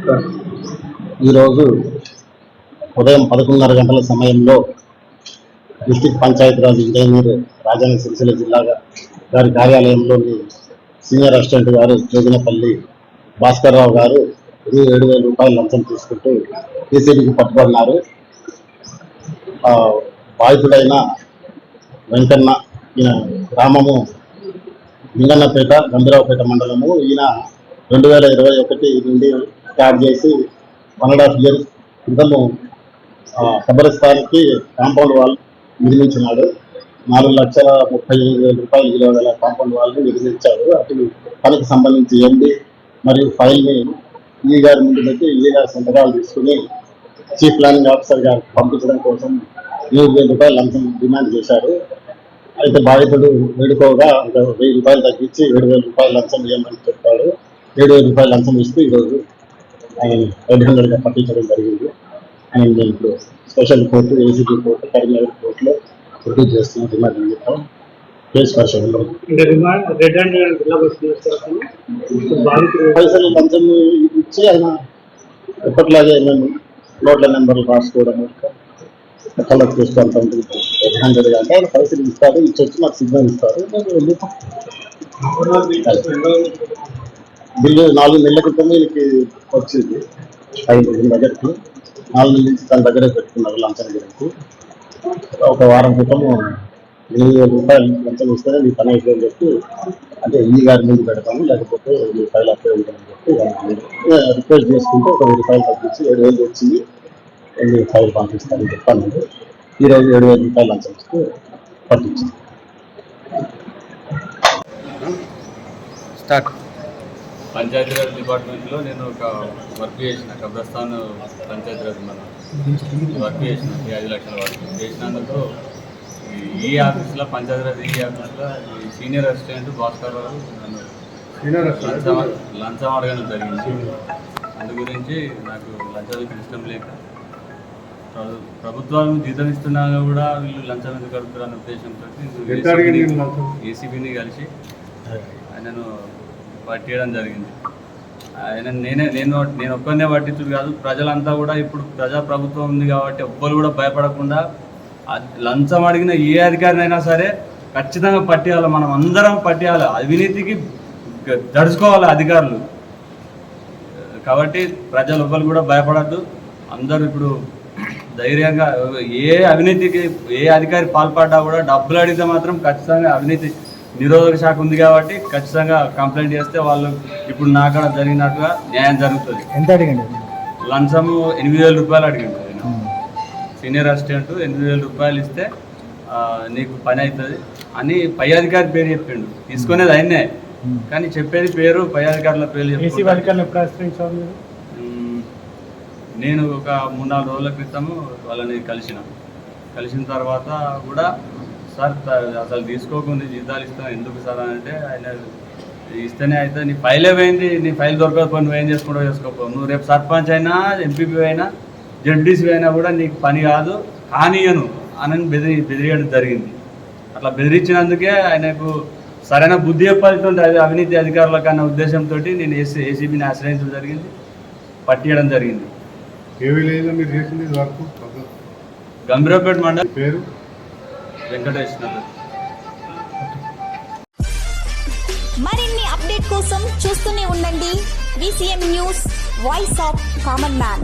ఈరోజు ఉదయం పదకొండున్నర గంటల సమయంలో డిస్టిక్ పంచాయతీరాజ్ ఇంజనీర్ రాజన్న సిరిసిల్ల జిల్లాగా గారి కార్యాలయంలోని సీనియర్ అసిస్టెంట్ గారు జోగినపల్లి భాస్కర్ రావు గారు ఏడు వేల రూపాయలు లంచం తీసుకుంటూ ఏసీబీకి పట్టుబడినారు. బాధితుడైన వెంకన్న ఈయన గ్రామము లింగన్నపేట గంభీరావుపేట మండలము. ఈయన రెండు వేల ఇరవై ఒకటి నుండి స్టార్ట్ చేసి వన్ అండ్ హాఫ్ ఇయర్స్ క్రితము ఆ, కాంపౌండ్ వాల్ నిర్మించినాడు. నాలుగు లక్షల ముప్పై ఐదు వేల రూపాయలు విలువ గల కాంపౌండ్ వాళ్ళని నిర్మించాడు అటు పనికి సంబంధించి ఎండి మరియు ఫైల్ని ఈ గారి ముందు పెట్టి ఈ గారి సంతకాలు తీసుకుని చీఫ్ ప్లానింగ్ ఆఫీసర్ గారు పంపించడం కోసం ఏడు వేల రూపాయలు లంచం డిమాండ్ చేశారు. అయితే బాధితుడు వేడుకోగా ఒక వెయ్యి రూపాయలు తగ్గించి ఏడు వేల రూపాయలు లంచం ఇవ్వమని చెప్పాడు. ఏడు వేల రూపాయలు లంచం ఇస్తూ ఈరోజు ఆయన రెడ్ హండ్రెడ్గా పట్టించడం జరిగింది. ఆయన నేను ఇప్పుడు special court ACB court Karimnagar కోర్టులో ప్రొడ్యూస్ చేస్తున్న రిమాండ్ నిమిత్తం కేసు పరిశోధనలో పైసలు లంచం ఇచ్చి ఆయన ఎప్పటిలాగే మేము నోట్ల నెంబర్లు రాసుకోవడం కలెక్ట్ చేసుకోవడం రెడ్ హండ్రెడ్గా అంటే ఆయన పైసలు ఇస్తారు ఇచ్చొచ్చి మాకు సిగ్నల్ ఇస్తారు. బిల్లు నాలుగు నెలల క్రితం వీళ్ళకి వచ్చింది. ఐదు దగ్గరికి. నాలుగు నెలల నుంచి తన దగ్గరే పెట్టుకున్నారు లంచం గురించి ఒక వారం క్రితం ఎనిమిది వేల రూపాయలు లంచం ఇస్తేనే మీ పని అయిపోయిందని చెప్పి అంటే ఈ గారి ముందు పెడతాము లేకపోతే మీ ఫైల్ అప్లై ఉంటుందని చెప్పి రిక్వెస్ట్ చేసుకుంటే ఒక వెయ్యి రూపాయలు తగ్గించి ఏడు వేలు వచ్చింది మీ ఫైల్ పంపిస్తానని చెప్పాను ఈరోజు ఏడు వేల రూపాయలు లంచం ఇస్తే పట్టించింది స్టార్ట్ పంచాయతీరాజ్ డిపార్ట్మెంట్లో నేను ఒక వర్క్ చేసిన కబ్రస్థాన్ పంచాయతీరాజ్ మన వర్క్ చేసిన ఈ ఐదు లక్షల వర్క్ చేసినందుకు ఈ- ఆఫీస్లో పంచాయతీరాజ్ ఈ ఆఫీస్లో ఈ సీనియర్ అసిస్టెంట్ భాస్కర్ రావు నన్ను లంచం లంచం అడగడం జరిగింది. అందు గురించి నాకు లంచం ఇష్టం లేక ప్రభు- ప్రభుత్వాలు జీతం ఇస్తున్నా కూడా వీళ్ళు లంచం ఎందుకు అడుగుతారు అనే ఉద్దేశంతో ఏసీబీని కలిసి ఆయనను పట్టేయడం జరిగింది. ఆయన నేనే నేను నేను ఒక్కనే పట్టించుడు కాదు. ప్రజలంతా కూడా ఇప్పుడు ప్రజా ప్రభుత్వం ఉంది కాబట్టి ఒక్కరు కూడా భయపడకుండా లంచం అడిగిన ఏ అధికారినైనా సరే ఖచ్చితంగా పట్టేయాలి. మనం అందరం పట్టేయాలి. అవినీతికి దడుచుకోవాలి అధికారులు. కాబట్టి ప్రజలు ఒక్కరు కూడా భయపడద్దు. అందరూ ఇప్పుడు ధైర్యంగా ఏ అవినీతికి ఏ అధికారి పాల్పడ్డా కూడా డబ్బులు అడిగితే మాత్రం ఖచ్చితంగా అవినీతి నిరోధక శాఖ ఉంది కాబట్టి ఖచ్చితంగా కంప్లైంట్ చేస్తే వాళ్ళు ఇప్పుడు నాకాడ జరిగినట్టుగా న్యాయం జరుగుతుంది. ఎంత అడిగండి? లంచము ఎనిమిది వేల రూపాయలు ఆయన సీనియర్ అసిస్టెంట్ ఎనిమిది వేల రూపాయలు ఇస్తే ఆ, నీకు పని అవుతుంది అని పై అధికారి పేరు చెప్పిండు. తీసుకునేది ఆయనే కానీ చెప్పేది పేరు పై అధికారుల పేరు. నేను ఒక మూడు నాలుగు రోజుల క్రితము వాళ్ళని కలిసిన. కలిసిన తర్వాత కూడా సార్ అసలు తీసుకోకుండా జీతాలు ఇస్తాం. ఎందుకు సార్ అని అంటే ఆయన ఇస్తేనే అయితే నీ ఫైలే పోయింది? నీ ఫైల్ దొరకకపోయి నువ్వు ఏం చేసుకుంటావు చేసుకోపో. నువ్వు రేపు సర్పంచ్ అయినా ఎంపీపీ అయినా జడ్డీసీ అయినా కూడా నీకు పని కాదు కానీయను అని బెదిరి బెదిరియడం జరిగింది. అట్లా బెదిరించినందుకే ఆయనకు సరైన బుద్ధి చెప్పాల్సింది అది అవినీతి అధికారులకు అన్న ఉద్దేశంతో నేను ఏసీ ఏసీబీని ఆశ్రయించడం జరిగింది పట్టియడం జరిగింది. ఏ విలేజ్లో మీరు చేసింది వర్క్. గంభీరపేట మండలం పేరు? వెంకటేష్ నగర్ మరిన్ని అప్డేట్ కోసం చూస్తూనే ఉండండి. VCM news voice of common man